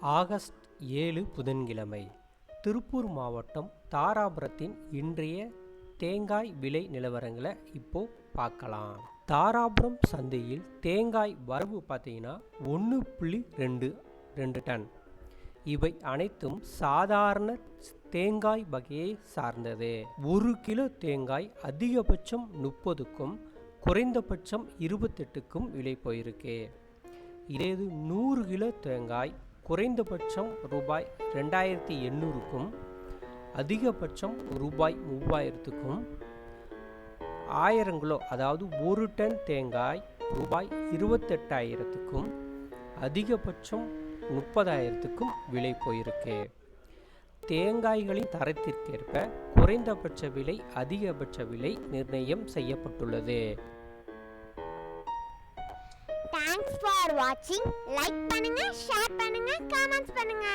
August ஏழு புதன்கிழமை திருப்பூர் மாவட்டம் தாராபுரத்தின் இன்றைய தேங்காய் விலை நிலவரங்களை இப்போ பார்க்கலாம். தாராபுரம் சந்தையில் தேங்காய் வரவு பார்த்தீங்கன்னா ஒன்று புள்ளி ரெண்டு ரெண்டு டன். இவை அனைத்தும் சாதாரண தேங்காய் வகையை சார்ந்தது. ஒரு கிலோ தேங்காய் அதிகபட்சம் முப்பதுக்கும் குறைந்தபட்சம் இருபத்தெட்டுக்கும் விலை போயிருக்கு. இதே இது நூறு கிலோ தேங்காய் குறைந்தபட்சம் ரூபாய் ரெண்டாயிரத்தி எண்ணூறுக்கும் அதிகபட்சம் ரூபாய் மூவாயிரத்துக்கும் ஆயிரம் கிலோ அதாவது ஒரு டன் தேங்காய் ரூபாய் இருபத்தெட்டாயிரத்துக்கும் அதிகபட்சம் முப்பதாயிரத்துக்கும் விலை போயிருக்கு. தேங்காய்களின் தரத்திற்கேற்ப குறைந்தபட்ச விலை அதிகபட்ச விலை நிர்ணயம் செய்யப்பட்டுள்ளது. தேங்க்ஸ் ஃபார் வாட்சிங் லைக் பண்ணுங்க ஷேர் பண்ணுங்க கமெண்ட்ஸ் பண்ணுங்க.